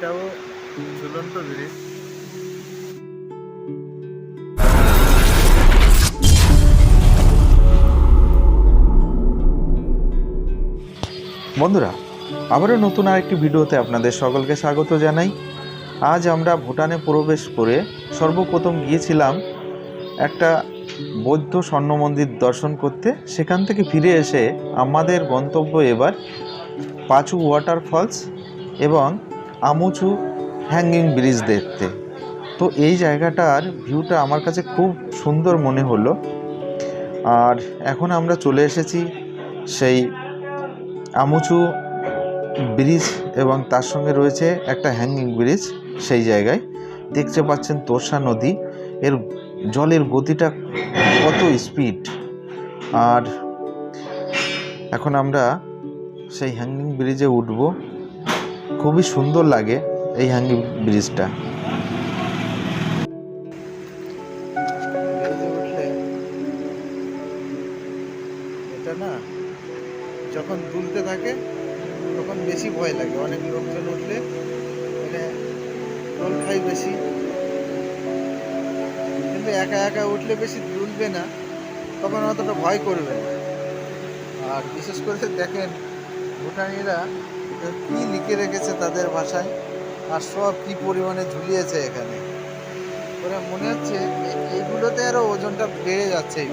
এটাও ঝুলন্ত ব্রিজ বন্ধুরা, আবারও নতুন আরেকটি ভিডিওতে আপনাদের সকলকে স্বাগত জানাই। আজ আমরা ভুটানে প্রবেশ করে সর্বপ্রথম গিয়েছিলাম একটা বৌদ্ধ স্বর্ণ মন্দির দর্শন করতে। সেখান থেকে ফিরে এসে আমাদের গন্তব্য এবার পাঁচু ওয়াটার ফলস এবং আমুচু হ্যাঙ্গিং ব্রিজ দেখতে। তো এই জায়গাটার ভিউটা আমার কাছে খুব সুন্দর মনে হলো। আর এখন আমরা চলে এসেছি সেই আমুচু ব্রিজ এবং তার সঙ্গে রয়েছে একটা হ্যাঙ্গিং ব্রিজ সেই জায়গায়। দেখতে পাচ্ছেন তোরসা নদী। এর জলের গতিটা কত স্পিড আর এখন আমরা সেই হ্যাঙ্গিং ব্রিজে উঠব। খুবই সুন্দর লাগে এই হ্যাঙ্গি ব্রিজটা। এটা না, যখন দুলতে থাকে, তখন বেশি ভয় লাগে। অনেক লোকজন উঠলে মানে রোল খাই বেশি। কিন্তু একা একা উঠলে বেশি দুলবে না, তখন অতটা ভয় করবে না। আর বিশেষ করে দেখেন, ভুটানিরা কি লিখে রেখেছে তাদের ভাষায় আর সব কি পরিমাণে ঝুলিয়েছে এখানে? ওরা মনে হচ্ছে এইগুলোতে আরও ওজনটা বেড়ে যাচ্ছে এই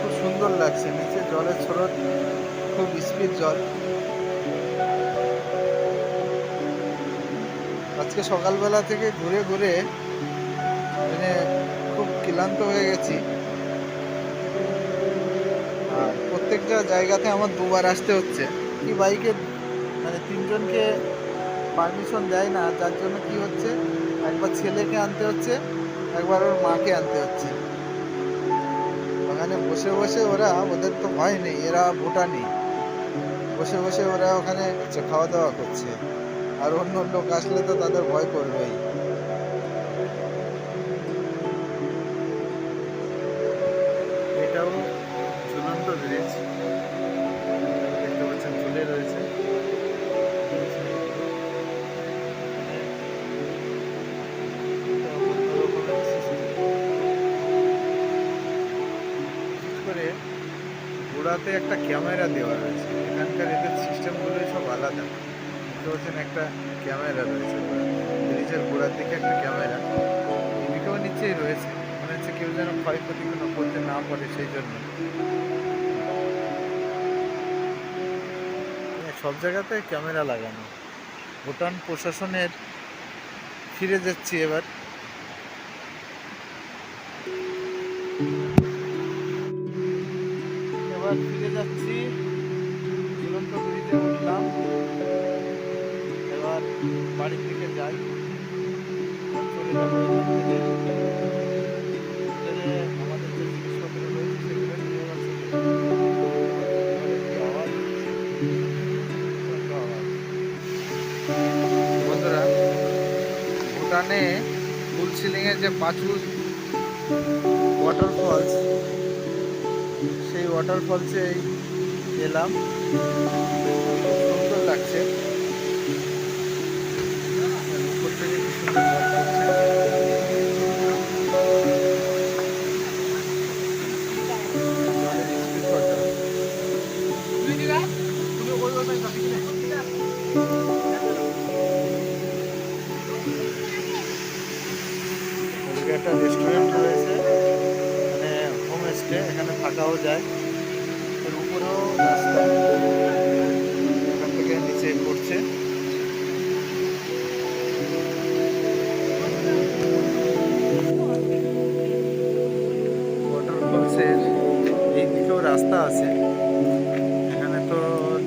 খুব সুন্দর লাগছে, নিচে জলের স্রোত, খুব স্পিড জল। আজকে সকালবেলা থেকে ঘুরে ঘুরে ক্লান্ত হয়ে গেছি। আর প্রত্যেকটা জায়গাতে আমার দুবার আসতে হচ্ছে। কি বাইকে মানে তিনজনকে পারমিশন দেয় না, যার জন্য কি হচ্ছে, একবার ছেলেকে আনতে হচ্ছে, একবার ওর মাকে আনতে হচ্ছে। ওখানে বসে বসে ওরা, ওদের তো ভয় নেই, এরা ভুটানি। বসে বসে ওরা ওখানে খাওয়া দাওয়া করছে। আর অন্য লোক আসলে তো তাদের ভয় করবেই। ব্রিজ দেখতে পাচ্ছেন ঝুলে রয়েছে। করে একটা ক্যামেরা দেওয়া রয়েছে। এখানকার এদের সিস্টেমগুলো সব আলাদা। দেখতে পাচ্ছেন, একটা ক্যামেরা রয়েছে ব্রিজের গোড়ার দিকে একটা ক্যামেরা। এদিকেও নিচেই রয়েছে। মনে হচ্ছে কেউ যেন ক্ষয়ক্ষতি কোনো করতে না পারে সেই জন্য। সব জায়গাতে ক্যামেরা লাগানো। ভুটান প্রশাসনের ফিরে যাচ্ছি এবার। এবার ফিরে যাচ্ছি ঝুলন্ত ব্রিজে উঠলাম। এবার বাড়ির দিকে যাই। চলে যাব ভুটানে ফুলসিলিংয়ে যে পাঁচু ওয়াটারফলস সেই ওয়াটারফলসে এলাম। সুন্দর লাগছে। speed কত? স্টে এখানে থাকাও যায়। এর উপরেও রাস্তা। এখান থেকে নিচে পড়ছে। ওয়াটারফলসের এই দিকেও রাস্তা আছে। এখানে তো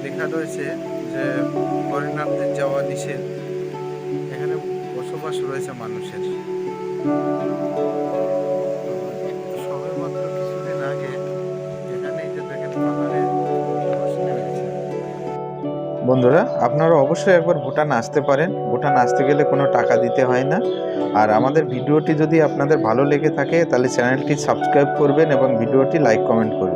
লেখা রয়েছে যে ফরেনারদের যাওয়া নিষেধ। এখানে বসবাস রয়েছে মানুষের। বন্ধুরা, আপনারা অবশ্যই একবার ভুটান আসতে পারেন। ভুটান আসতে গেলে কোনো টাকা দিতে হয় না। আর আমাদের ভিডিওটি যদি আপনাদের ভালো লেগে থাকে, তাহলে চ্যানেলটি সাবস্ক্রাইব করবেন এবং ভিডিওটি লাইক, কমেন্ট করবেন।